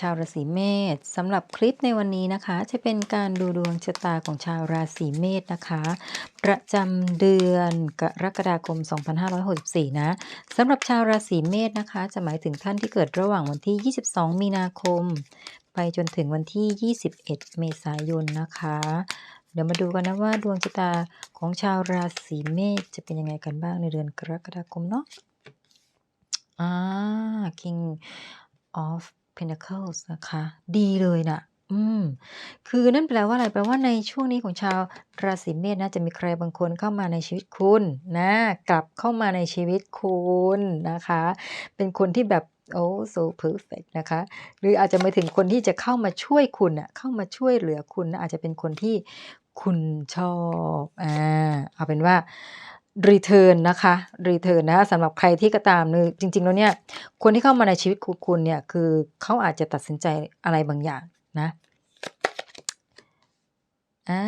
ชาวราศีเมษสำหรับคลิปในวันนี้นะคะ จะเป็นการดูดวงชะตาของชาวราศีเมษนะคะ ประจำเดือนกรกฎาคม 2564 นะสำหรับชาวราศีเมษนะคะ จะหมายถึงท่านที่เกิดระหว่างวันที่ 22 มีนาคม ไปจนถึงวันที่ 21 เมษายนนะคะ เดี๋ยวมาดูกันนะว่าดวงชะตาของชาวราศีเมษจะเป็นยังไงกันบ้างในเดือนกรกฎาคมเนาะอ่า King of Pentacles นะคะ ดีเลยน่ะอืม คือนั่นแปลว่าอะไร แปลว่าในช่วงนี้ของชาวราศีเมษนะจะมีใครบางคนเข้ามาในชีวิตคุณนะ กลับเข้ามาในชีวิตคุณนะคะ เป็นคนที่แบบโอ้ so perfect นะคะ หรืออาจจะมาถึงคนที่จะเข้ามาช่วยคุณน่ะเข้ามาช่วยเหลือคุณนะอาจจะเป็นคนที่คุณชอบ อ่า เอาเป็นว่า รีเทิร์นนะคะรีเทิร์นนะคะสำหรับใครที่ก็ตามนือจริง ๆ แล้วเนี่ยคนที่เข้ามาในชีวิตคุณเนี่ยคือเขาอาจจะตัดสินใจอะไรบางอย่างนะอ่า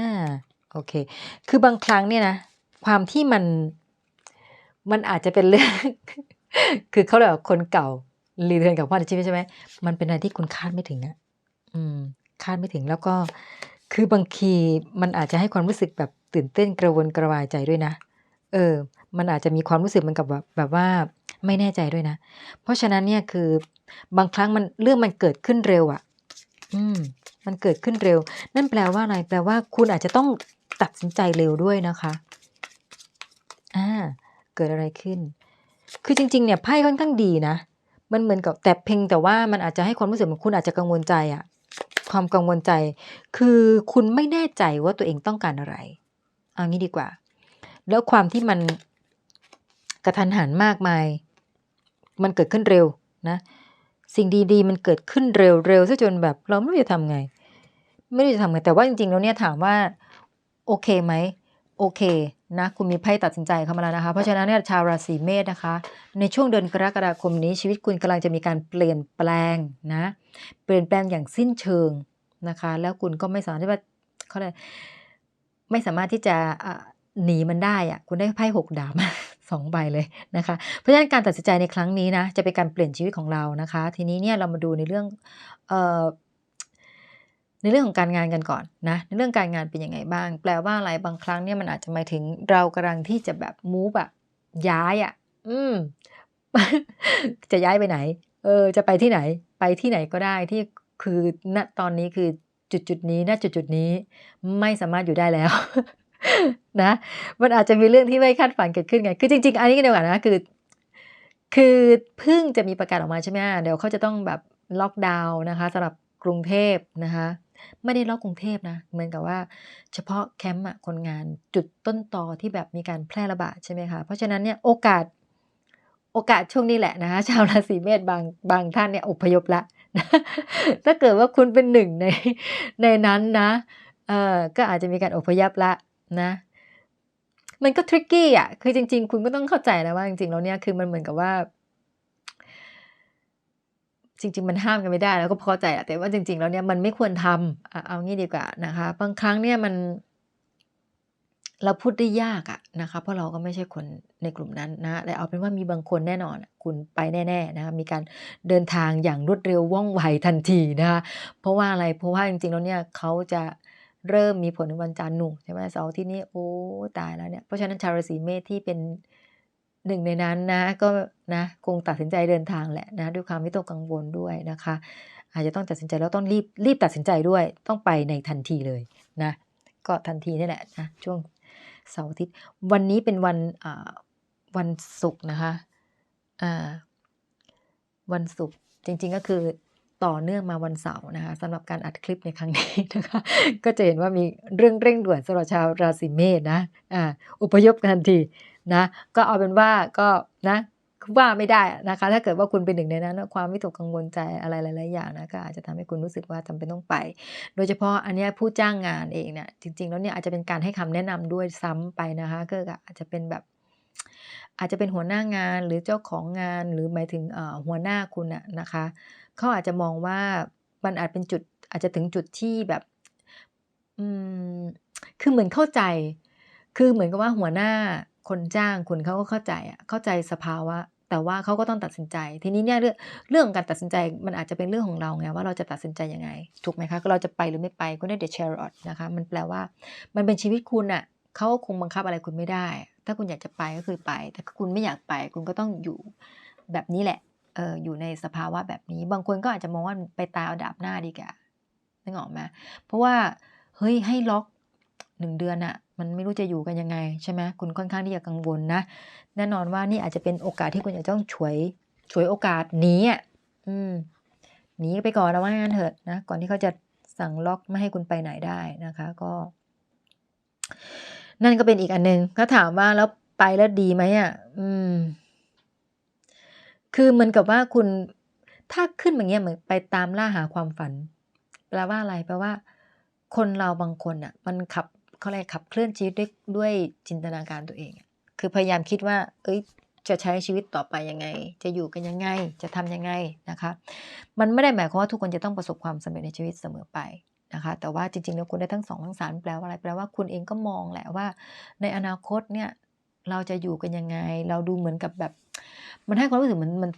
โอเค คือบางครั้งเนี่ยนะความที่มันมันอาจจะเป็นเรื่อง คือเขาเรียกว่าคนเก่ารีเทิร์นกับเข้ามในชีวิตใช่ไหมมันเป็นอะไรที่คุณคาดไม่ถึงอะอืม คาดไม่ถึงแล้วก็คือบางทีมันอาจจะให้ความรู้สึกแบบตื่นเต้นกระวนกระวายใจด้วยนะ เออ มันอาจจะมีความรู้สึกมือนกับแบบแบบว่าไม่แน่ใจด้วยนะ เพราะฉะนั้นเนี่ยคือบางครั้งมันเรื่องมันเกิดขึ้นเร็วอะอืม มันเกิดขึ้นเร็ว นั่นแปลว่าอะไร แปลว่าคุณอาจจะต้องตัดสินใจเร็วด้วยนะคะ อ่า เกิดอะไรขึ้น คือจริง ๆ เนี่ยไพ่ค่อนข้างดีนะ มันเหมือนกับแต่เพียงแต่ว่ามันอาจจะให้ความรู้สึกเหมือนคุณอาจจะกังวลใจอะ ความกังวลใจ คือคุณไม่แน่ใจว่าตัวเองต้องการอะไร เอางี้ดีกว่า แล้วความที่มันกระทันหันมากมาย มันเกิดขึ้นเร็วนะ สิ่งดีๆ มันเกิดขึ้นเร็วเร็วเสียจนแบบเราไม่รู้จะทำไง ไม่รู้จะทำไง แต่ว่าจริงๆแล้วเนี่ยถามว่าโอเคไหมโอเคนะคุณมีไพ่ตัดสินใจเข้ามาแล้วนะคะ เพราะฉะนั้นเนี่ยชาวราศีเมษนะคะ ในช่วงเดือนกรกฎาคมนี้ชีวิตคุณกำลังจะมีการเปลี่ยนแปลงนะเปลี่ยนแปลงอย่างสิ้นเชิงนะคะ แล้วคุณก็ไม่สามารถที่ว่าเขาเรียกไม่สามารถที่จะ หนีมันได้อะคุณได้ไพ่หกดาบมา2ใบเลยนะคะ เพราะฉะนั้นการตัดสินใจในครั้งนี้นะจะเป็นการเปลี่ยนชีวิตของเรานะคะ ทีนี้เนี่ยเรามาดูในเรื่องเอ่อในเรื่องของการงานกันก่อนนะในเรื่องการงานเป็นยังไงบ้าง แปลว่าอะไรบางครั้งเนี่ยมันอาจจะหมายถึงเรากำลังที่จะแบบมูฟอะย้ายอะอืม จะย้ายไปไหน เออ จะไปที่ไหน ไปที่ไหนก็ได้ที่คือณตอนนี้คือจุดๆนี้ณจุดๆนี้ไม่สามารถอยู่ได้แล้ว นะ มันอาจจะมีเรื่องที่ไม่คาดฝันเกิดขึ้นไง คือจริง ๆ อันนี้ก็เดีกว่านนะ คือ คือเพิ่งจะมีประกาศออกมาใช่ไหมเดี๋ยวเขาจะต้องแบบล็อกดาวน์นะคะสำหรับกรุงเทพนะคะ ไม่ได้ล็อกกรุงเทพนะ เหมือนกับว่า เฉพาะแคมป์คนงานจุดต้นตอที่แบบมีการแพร่ระบาดใช่ไหมคะ เพราะฉะนั้นเนี่ยโอกาสโอกาสช่วงนี้แหละนะคะชาวราศีเมษบางบางท่านเนี่ยอพยพล้วถ้าเกิดว่าคุณเป็นหนึ่งในในนั้นนะเออก็อาจจะมีการอพยพล้ว นะ มันก็ tricky อะคือจริง ๆ คุณก็ต้องเข้าใจนะว่าจริงๆแล้วเนี่ยคือมันเหมือนกับว่า จริง ๆ มันห้ามกันไม่ได้เราก็เข้าใจแหละแต่ว่าจริง ๆ แล้วเนี่ยมันไม่ควรทำอะเอางี้ดีกว่านะคะ บางครั้งเนี่ยมันเราพูดได้ยากอะนะคะ เพราะเราก็ไม่ใช่คนในกลุ่มนั้นนะแต่เอาเป็นว่ามีบางคนแน่นอน คุณไปแน่ๆนะคะมีการเดินทางอย่างรวดเร็วว่องไวทันทีนะคะเพราะว่าอะไรเพราะว่าจริงๆแล้วเนี่ยเขาจะ เริ่มมีผลในวันจันทร์หนู่นใช่ไหมเสาร์ทิตย์นี้โอ๊ยตายแล้วเนี่ยเพราะฉะนั้นชาวราศีเมษที่เป็นหนึ่งในนั้นนะก็นะคงตัดสินใจเดินทางแหละนะด้วยความวิตกกังวลด้วยนะคะ อาจจะต้องตัดสินใจแล้วต้องรีบรีบตัดสินใจด้วยต้องไปในทันทีเลยนะก็ทันทีนี่แหละนะช่วงเสาร์อาทิตย์วันนี้เป็นวันวันศุกร์นะคะวันศุกร์จริงๆก็คือ ต่อเนื่องมาวันเสาร์นะคะสำหรับการอัดคลิปในครั้งนี้นะคะ ก็จะเห็นว่ามีเรื่องเร่งด่วนสำหรับชาวราศีเมษนะอ่าอพยพทันทีนะก็เอาเป็นว่าก็นะว่าไม่ได้นะคะ ถ้าเกิดว่าคุณเป็นหนึ่งในนั้น ความวิตกกังวลใจอะไรหลาย ๆ อย่างนะก็อาจจะทำให้คุณรู้สึกว่าจำเป็นต้องไป โดยเฉพาะอันนี้ผู้จ้างงานเองเนี่ยจริง ๆ แล้วเนี่ยอาจจะเป็นการให้คำแนะนำด้วยซ้ำไปนะคะก็อาจจะเป็นแบบ อาจจะเป็นหัวหน้างานหรือเจ้าของงานหรือหมายถึงหัวหน้าคุณน่ะนะคะเขาอาจจะมองว่ามันอาจเป็นจุดอาจจะถึงจุดที่แบบอืมคือเหมือนเข้าใจ คือเหมือนกับว่าหัวหน้าคนจ้างคุณเขาก็เข้าใจอะเข้าใจสภาวะแต่ว่าเขาก็ต้องตัดสินใจ ทีนี้เนี่ยเรื่องเรื่องการตัดสินใจมันอาจจะเป็นเรื่องของเราไงว่าเราจะตัดสินใจยังไง ถูกไหมคะก็เราจะไปหรือไม่ไปก็ได้เดชเชอร์นะคะมันแปลว่า มันเป็นชีวิตคุณอะ่ะเขาก็คงบังคับอะไรคุณไม่ได้ ถ้าคุณอยากจะไปก็คือไป แต่คุณไม่อยากไปคุณก็ต้องอยู่แบบนี้แหละเอออยู่ในสภาวะแบบนี้ บางคนก็อาจจะมองว่าไปตายเอาดาบหน้าดีกว่านึกออกไหมเพราะว่าเฮ้ยให้ล็อกหนึ่งเดือนอะมันไม่รู้จะอยู่กันยังไงใช่ไหมคุณค่อนข้างที่จะกังวลนะ แน่นอนว่านี่อาจจะเป็นโอกาสที่คุณจะต้องฉวยฉวยโอกาสหนีอะอืมหนีไปก่อนแล้วว่างั้นเถิดนะก่อนที่เขาจะสั่งล็อกไม่ให้คุณไปไหนได้นะคะ ก็ นั่นก็เป็นอีกอันหนึ่งก็ถามว่าแล้วไปแล้วดีไหมอะ อืม คือเหมือนกับว่าคุณถ้าขึ้นอย่างเงี้ยเหมือนไปตามล่าหาความฝัน แปลว่าอะไรแปลว่า คนเราบางคนอะ มันขับเขาเรียกขับเคลื่อนชีวิตด้วยด้วยจินตนาการตัวเองคือพยายามคิดว่า เอ้ย จะใช้ชีวิตต่อไปยังไง จะอยู่กันยังไง จะทำยังไงนะคะ มันไม่ได้หมายความว่าทุกคนจะต้องประสบความสำเร็จในชีวิตเสมอไป นะคะ แต่ว่าจริงๆแล้วคุณได้ทั้งสองทั้งสามแปลว่าอะไร แปลว่าคุณเองก็มองแหละว่า ในอนาคตเนี่ยเราจะอยู่กันยังไง เราดูเหมือนกับแบบ มันให้ความรู้สึกเหมือนมัน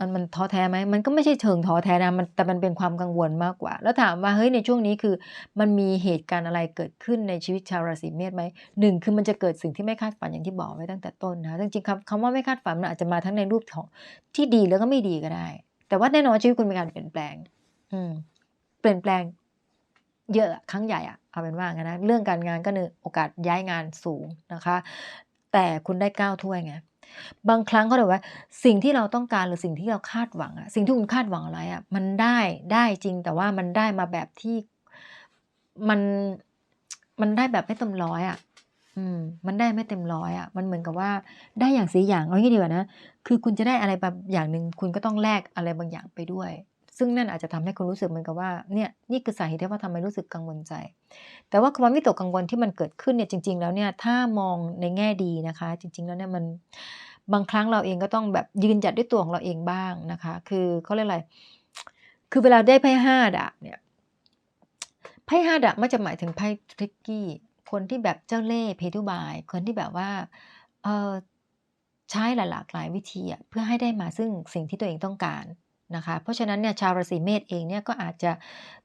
มันมันท้อแท้ไหมมันก็ไม่ใช่เชิงท้อแท้นะมันแต่มันเป็นความกังวลมากกว่า แล้วถามว่าเฮ้ยในช่วงนี้คือ มันมีเหตุการณ์อะไรเกิดขึ้นในชีวิตชาวราศีเมษไหมหนึ่งคือมันจะเกิดสิ่งที่ไม่คาดฝันอย่างที่บอกไว้ตั้งแต่ต้นนะจริงๆคำคำว่าไม่คาดฝันมันอาจจะมาทั้งในรูปของที่ดีแล้วก็ไม่ดีก็ได้ แต่ว่าแน่นอนชีวิตคุณมีการเปลี่ยนแปลง อืมเปลี่ยนแปลง เยอะครั้งใหญ่อะเอาเป็นว่างั้นนะเรื่องการงานก็เนื้อโอกาสย้ายงานสูงนะคะ แต่คุณได้ก้าวถ้วยไงบางครั้งเขาบอกว่าสิ่งที่เราต้องการหรือสิ่งที่เราคาดหวังอะสิ่งที่คุณคาดหวังอะไรอะมันได้ได้จริงแต่ว่ามันได้มาแบบที่มันมันได้แบบไม่เต็มร้อยอะอืมมันได้ไม่เต็มร้อยอะมันเหมือนกับว่าได้อย่างสีอย่างเอางี้ดีกว่านะคือคุณจะได้อะไรแบบอย่างหนึ่งคุณก็ต้องแลกอะไรบางอย่างไปด้วย ซึ่งนั่นอาจจะทำให้คุณรู้สึกเหมือนกับว่าเนี่ยนี่คือสาเหตุที่ว่าทำให้รู้สึกกังวลใจ แต่ว่าความวิตกกังวลที่มันเกิดขึ้นเนี่ยจริง ๆ แล้วเนี่ยถ้ามองในแง่ดีนะคะ จริง ๆ แล้วเนี่ยมันบางครั้งเราเองก็ต้องแบบยืนหยัดด้วยตัวของเราเองบ้างนะคะ คือเขาเรียกอะไร คือเวลาได้ไพ่ห้าดาบเนี่ยไพ่ห้าดาบมันจะหมายถึงไพ่ทริกกี้ คนที่แบบเจ้าเล่ห์เพทุบาย คนที่แบบว่าเออใช้หลากหลายวิธีเพื่อให้ได้มาซึ่งสิ่งที่ตัวเองต้องการ นะคะ เพราะฉะนั้นเนี่ยชาวราศีเมษเองเนี่ยก็อาจจะ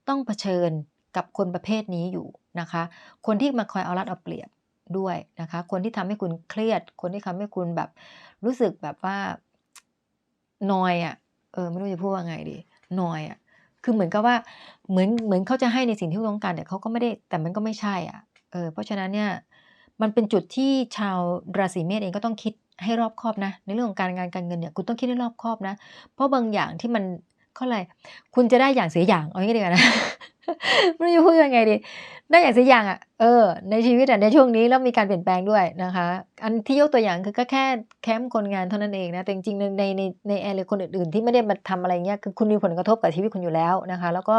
ต้องเผชิญกับคนประเภทนี้อยู่นะคะ คนที่มาคอยเอารัดเอาเปรียบด้วยนะคะ คนที่ทำให้คุณเครียด คนที่ทำให้คุณแบบรู้สึกแบบว่านอยอะ่ะ เออไม่รู้จะพูดว่าไงดีนอยอะ่ะ คือเหมือนกับว่าเหมือนเหมือนเขาจะให้ในสิ่งที่ต้องการแต่เขาก็ไม่ได้แต่มันก็ไม่ใช่อะ เออเพราะฉะนั้นเนี่ยมันเป็นจุดที่ชาวราศีเมษเองก็ต้องคิด ให้รอบคอบนะ ในเรื่องของการงานการเงินเนี่ยคุณต้องคิดให้รอบคอบนะ เพราะบางอย่างที่มัน เขาอะไรคุณจะได้อย่างเสียอย่างเอางี้ดีกว่านะไม่รู้จะพูดยังไงดี ได้อย่างเสียอย่างอะเออ ในชีวิตอะในช่วงนี้แล้วมีการเปลี่ยนแปลงด้วยนะคะ อันที่ยกตัวอย่างคือก็แค่แคมป์คนงานเท่านั้นเองนะแต่จริงๆในในในในแอร์หรือคนอื่นๆ ที่ไม่ได้มาทำอะไรเงี้ยคือคุณมีผลกระทบกับชีวิตคุณอยู่แล้วนะคะ แล้วก็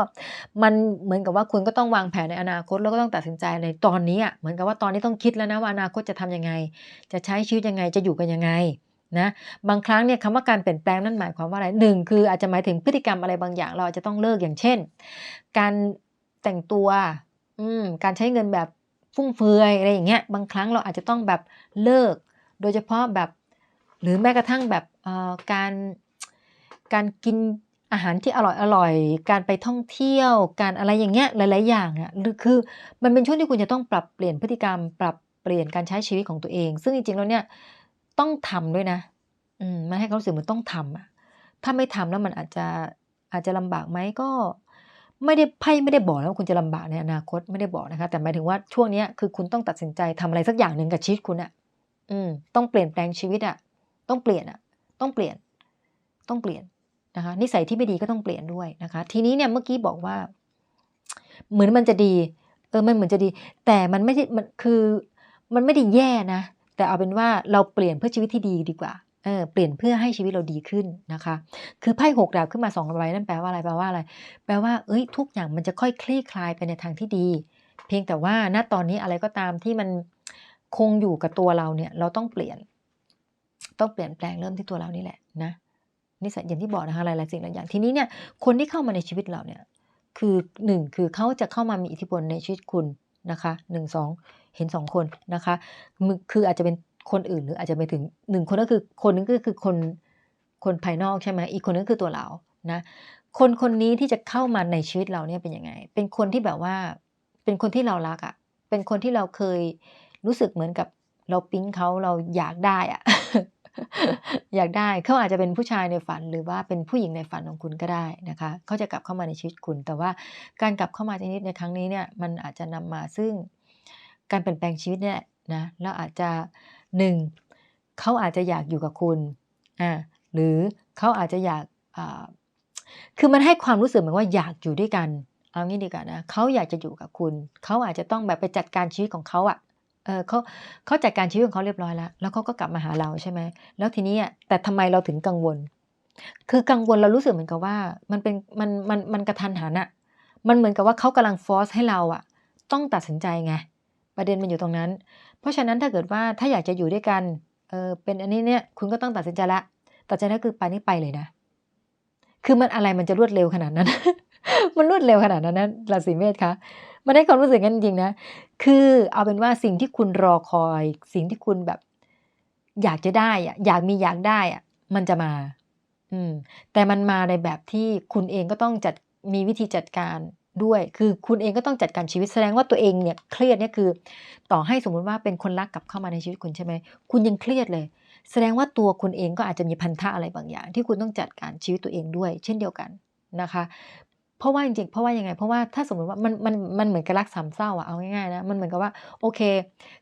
มันเหมือนกับว่าคุณก็ต้องวางแผนในอนาคตแล้วก็ต้องตัดสินใจในตอนนี้อะเหมือนกับว่าตอนนี้ต้องคิดแล้วนะว่าอนาคตจะทำยังไง จะใช้ชีวิตยังไงจะอยู่กันยังไง นะบางครั้งเนี่ยคำว่าการเปลี่ยนแปลงนั่นหมายความว่าอะไรหนึ่งคืออาจจะหมายถึงพฤติกรรมอะไรบางอย่าง เราอาจจะต้องเลิกอย่างเช่น การแต่งตัวอืมการใช้เงินแบบฟุ่มเฟือยอะไรอย่างเงี้ยบางครั้งเราอาจจะต้องแบบเลิก โดยเฉพาะแบบหรือแม้กระทั่งแบบการการกินอาหารที่อร่อยอร่อย การไปท่องเที่ยว การอะไรอย่างเงี้ยหลาย ๆ อย่างอะคือมันเป็นช่วงที่คุณจะต้องปรับเปลี่ยนพฤติกรรม ปรับเปลี่ยนการใช้ชีวิตของตัวเอง ซึ่งจริง ๆ แล้วเนี่ย ต้องทำด้วยนะ อืมมันให้เขารู้สึกเหมือนต้องทำอะ ถ้าไม่ทำแล้วมันอาจจะอาจจะลำบากไหมก็ ไม่ได้ไพ่ไม่ได้บอกนะว่าคุณจะลำบากในอนาคตไม่ได้บอกนะคะ แต่หมายถึงว่าช่วงนี้คือคุณต้องตัดสินใจทำอะไรสักอย่างหนึ่งกับชีวิตคุณอะ อืม ต้องเปลี่ยนแปลงชีวิตอะ ต้องเปลี่ยนอะ ต้องเปลี่ยน ต้องเปลี่ยนนะคะ นิสัยที่ไม่ดีก็ต้องเปลี่ยนด้วยนะคะ ทีนี้เนี่ยเมื่อกี้บอกว่า เหมือนมันจะดี เออมันเหมือนจะดี แต่มันไม่ใช่มันคือ มันไม่ได้แย่นะ แต่เอาเป็นว่าเราเปลี่ยนเพื่อชีวิตที่ดีดีกว่าเออเปลี่ยนเพื่อให้ชีวิตเราดีขึ้นนะคะ คือไพ่หกดาบขึ้นมาสองใบนั่นแปลว่าอะไรแปลว่าอะไร แปลว่าเอ้ยทุกอย่างมันจะค่อยคลี่คลายไปในทางที่ดี เพียงแต่ว่าณตอนนี้อะไรก็ตามที่มันคงอยู่กับตัวเราเนี่ย เราต้องเปลี่ยน ต้องเปลี่ยนแปลงเริ่มที่ตัวเรานี่แหละนะนี่สัอย่างที่บอกนะคะหลายๆสิ่งหลายอย่างทีนี้เนี่ยคนที่เข้ามาในชีวิตเราเนี่ย คือหนึ่งคือเขาจะเข้ามามีอิทธิพลในชีวิตคุณนะคะหนึ่งสอง เห็นสองคนนะคะคืออาจจะเป็นคนอื่นหรืออาจจะไปถึงหนึ่งคนก็คือคนนึงก็คือคนคนภายนอกใช่ไหมอีกคนนึงคือตัวเรานะคนคนนี้ที่จะเข้ามาในชีวิตเราเนี่ยเป็นยังไง เป็นคนที่แบบว่าเป็นคนที่เรารักอะ่ะ เป็นคนที่เราเคยรู้สึกเหมือนกับเราปิ๊งเขาเราอยากได้อะอยากได้เขาอาจจะเป็นผู้ชายในฝันหรือว่าเป็นผู้หญิงในฝันของคุณก็ได้นะคะเขาจะกลับเข้ามาในชีวิตคุณ แต่ว่าการกลับเข้ามาในชีวิตในครั้งนี้เนี่ยมันอาจจะนำมาซึ่ง การเปลี่ยนแปลงชีวิตเนี่ยนะแล้วอาจจะหนึ่งเขาอาจจะอยากอยู่กับคุณอ่าหรือเขาอาจจะอยากอ่าคือมันให้ความรู้สึกเหมือนว่าอยากอยู่ด้วยกันเอางี้ดีกว่านะเขาอยากจะอยู่กับคุณ เขาอาจจะต้องแบบไปจัดการชีวิตของเขาอะเออเขาเขาจัดการชีวิตของเขาเรียบร้อยแล้ว แล้วเขาก็กลับมาหาเราใช่ไหมแล้วทีนี้อะแต่ทำไมเราถึงกังวล คือกังวลเรารู้สึกเหมือนกับว่า มันเป็นมันมันมันกระทันหันอะมันเหมือนกับว่าเขากำลังฟอสให้เราอะต้องตัดสินใจไง ประเด็นมันอยู่ตรงนั้น เพราะฉะนั้นถ้าเกิดว่าถ้าอยากจะอยู่ด้วยกันเออเป็นอันนี้เนี่ยคุณก็ต้องตัดสินใจละตัดสินใจคือไปนี่ไปเลยนะ คือมันอะไรมันจะรวดเร็วขนาดนั้น มันรวดเร็วขนาดนั้นนะราศีเมษคะมันได้ความรู้สึกกันจริงนะ คือเอาเป็นว่าสิ่งที่คุณรอคอย สิ่งที่คุณแบบ อยากจะได้อะอยากมีอยากได้อะมันจะมา อืม แต่มันมาในแบบที่คุณเองก็ต้องจัดมีวิธีจัดการ ด้วย คือคุณเองก็ต้องจัดการชีวิตแสดงว่าตัวเองเนี่ยเครียดเนี่ยคือ ต่อให้สมมุติว่าเป็นคนรักกลับเข้ามาในชีวิตคุณใช่ไหมคุณยังเครียดเลย แสดงว่าตัวคุณเองก็อาจจะมีพันธะอะไรบางอย่าง ที่คุณต้องจัดการชีวิตตัวเองด้วย เช่นเดียวกันนะคะ เพราะว่าจริงๆเพราะว่ายังไง เพราะว่าถ้าสมมติว่ามันมันมันเหมือนกับรักสามเศร้าอะเอาง่ายๆนะมันเหมือนกับว่าโอเค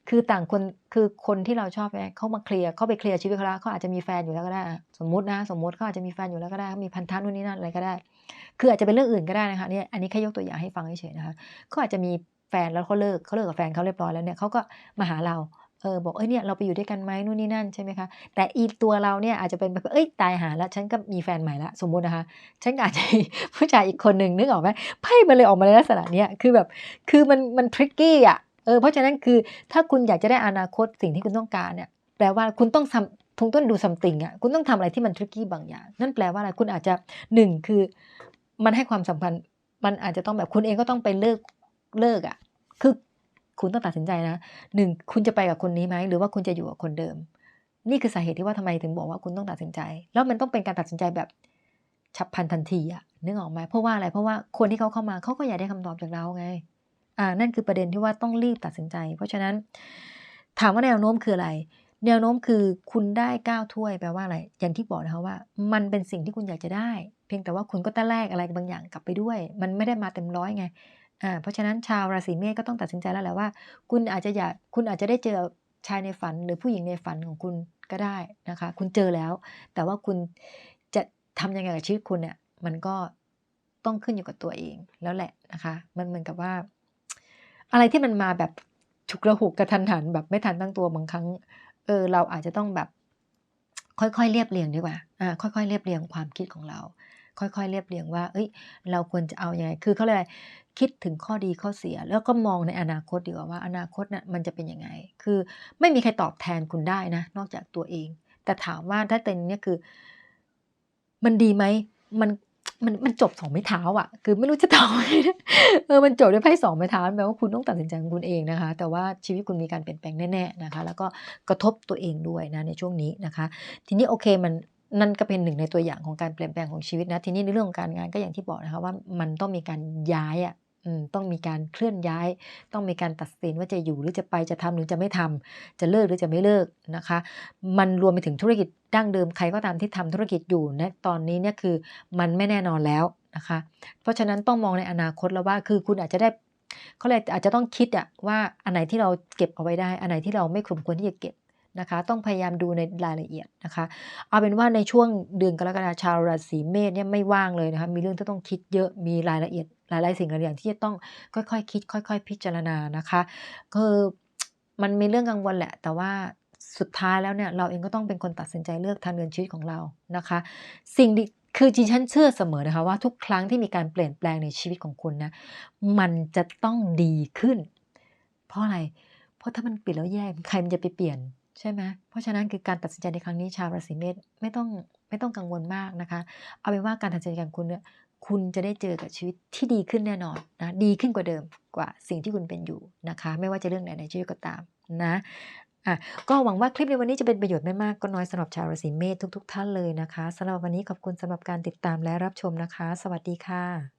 คือต่างคนคือคนที่เราชอบเนี่ยเขามาเคลียร์เขาไปเคลียร์ชีวิตเขาแล้วเขาอาจจะมีแฟนอยู่แล้วก็ได้ สมมตินะ สมมติเขาอาจจะมีแฟนอยู่แล้วก็ได้มีพันธะนู่นนี่นั่นอะไรก็ได้ คืออาจจะเป็นเรื่องอื่นก็ได้นะคะเนี่ยอันนี้แค่ยกตัวอย่างให้ฟังเฉยๆนะคะเขาอาจจะมีแฟนแล้วเขาเลิกเขาเลิกกับแฟนเขาเรียบร้อยแล้วเนี่ยเขาก็มาหาเราเออบอกเอ้ยเนี่ยเราไปอยู่ด้วยกันไหมนู่นนี่นั่นใช่ไหมคะแต่อีตัวเราเนี่ยอาจจะเป็นแบบเอ้ยตายหาแล้วฉันก็มีแฟนใหม่ละสมมุตินะคะฉันอาจจะผู้ชายอีกคนหนึ่งนึกออกไหมไพ่มันเลยออกมาในลักษณะเนี้ยคือแบบคือมันมันทริกกี้อะเออเพราะฉะนั้นคือถ้าคุณอยากจะได้อนาคตสิ่งที่คุณต้องการเนี่ยแปลว่าคุณต้องทำทุงต้นดูซัมติงอะคุณต้องทำอะไรที่มันทริกกี้บางอย่าง นั่นแปลว่าอะไรคุณอาจจะหนึ่งคือ มันให้ความสัมพันธ์ มันอาจจะต้องแบบคุณเองก็ต้องไปเลิกเลิกอะ คือคุณต้องตัดสินใจนะหนึ่งคุณจะไปกับคนนี้ไหมหรือว่าคุณจะอยู่กับคนเดิม นี่คือสาเหตุที่ว่าทำไมถึงบอกว่าคุณต้องตัดสินใจ แล้วมันต้องเป็นการตัดสินใจแบบฉับพลันทันทีอะนึกออกไหมเพราะว่าอะไรเพราะว่าคนที่เขาเข้ามาเขาก็อยากได้คำตอบจากเราไง อ่า นั่นคือประเด็นที่ว่าต้องรีบตัดสินใจ เพราะฉะนั้นถามว่าแนวโน้มคืออะไร แนวโน้มคือคุณได้ก้าวถ้วยแปลว่าอะไร อย่างที่บอกนะคะว่า มันเป็นสิ่งที่คุณอยากจะได้ เพียงแต่ว่าคุณก็ต้องแลกอะไรบางอย่างกลับไปด้วย มันไม่ได้มาเต็มร้อยไงอ่าเพราะฉะนั้นชาวราศีเมษก็ต้องตัดสินใจแล้วแหละว่า คุณอาจจะอยากคุณอาจจะได้เจอชายในฝันหรือผู้หญิงในฝันของคุณก็ได้นะคะ คุณเจอแล้ว แต่ว่าคุณจะทำยังไงกับชีวิตคุณเนี่ยมันก็ต้องขึ้นอยู่กับตัวเองแล้วแหละนะคะ มันเหมือนกับว่า อะไรที่มันมาแบบฉุกระหุกกระทันหันแบบไม่ทันตั้งตัวบางครั้ง เออ เราอาจจะต้องแบบ ค่อยๆเรียบเรียงดีกว่าอ่าค่อยๆเรียบเรียงความคิดของเรา ค่อยๆเรียบเรียงว่า เอ้ย เราควรจะเอาอยัางไง คือเขาเลยคิดถึงข้อดีข้อเสีย แล้วก็มองในอนาคตดีกว่าว่า อนาคตน่ะมันจะเป็นยังไง คือไม่มีใครตอบแทนคุณได้นะ นอกจากตัวเอง แต่ถามว่าถ้าเป็นเนี่ยคือ มันดีไหมมัน มันมันจบสองไม้เท้าอะ คือไม่รู้จะตอบไงนะเออมันจบด้วยไพ่สองไม้เท้าแปลว่าคุณต้องตัดสินใจของคุณเองนะคะ แต่ว่าชีวิตคุณมีการเปลี่ยนแปลงแน่ๆนะคะ แล้วก็กระทบตัวเองด้วยนะในช่วงนี้นะคะ ทีนี้โอเคมันนั่นก็เป็นหนึ่งในตัวอย่างของการเปลี่ยนแปลงของชีวิตนะ ทีนี้ในเรื่องของการงานก็อย่างที่บอกนะคะว่ามันต้องมีการย้ายอะ ต้องมีการเคลื่อนย้าย ต้องมีการตัดสินว่าจะอยู่หรือจะไปจะทำหรือจะไม่ทำจะเลิกหรือจะไม่เลิกนะคะ มันรวมไปถึงธุรกิจดั้งเดิมใครก็ตามที่ทำธุรกิจอยู่นะตอนนี้เนี่ยคือมันไม่แน่นอนแล้วนะคะ เพราะฉะนั้นต้องมองในอนาคตแล้วว่าคือคุณอาจจะได้เขาเลยอาจจะต้องคิดอะว่าอันไหนที่เราเก็บเอาไว้ได้ อันไหนที่เราไม่สมควรที่จะเก็บนะคะ ต้องพยายามดูในรายละเอียดนะคะ เอาเป็นว่าในช่วงเดือนกรกฎาคมชาวราศีเมษเนี่ยไม่ว่างเลยนะคะ มีเรื่องที่ต้องคิดเยอะ มีรายละเอียด ลายๆ สิ่งหลายอย่างที่จะต้องค่อยๆคคิด ค่อย ๆ พิจารณานะคะคือมันมีเรื่องกังวลแหละ แต่ว่าสุดท้ายแล้วเนี่ยเราเองก็ต้องเป็นคนตัดสินใจเลือกทางเดินชีวิตของเรานะคะ สิ่งดีคือจริงฉันเชื่อเสมอนะคะว่าทุกครั้งที่มีการเปลี่ยนแปลงในชีวิตของคุณนะมันจะต้องดีขึ้น เพราะอะไร เพราะถ้ามันเปลี่ยนแล้วแย่ใครมันจะไปเปลี่ยนใช่ไหมเพราะฉะนั้นคือการตัดสินใจในครั้งนี้ชาวราศีเมษไม่ต้องไม่ต้องกังวลมากนะคะ เอาเป็นว่าการตัดสินใจของคุณเนี่ย คุณจะได้เจอกับชีวิตที่ดีขึ้นแน่นอนนะดีขึ้นกว่าเดิมกว่าสิ่งที่คุณเป็นอยู่นะคะ ไม่ว่าจะเรื่องไหนในชีวิตก็ตามนะอะก็หวังว่าคลิปในวันนี้จะเป็นประโยชน์ไม่มากก็น้อยสำหรับชาวราศีเมษทุก ๆ ท่านเลยนะคะสำหรับวันนี้ขอบคุณสำหรับการติดตามและรับชมนะคะ สวัสดีค่ะ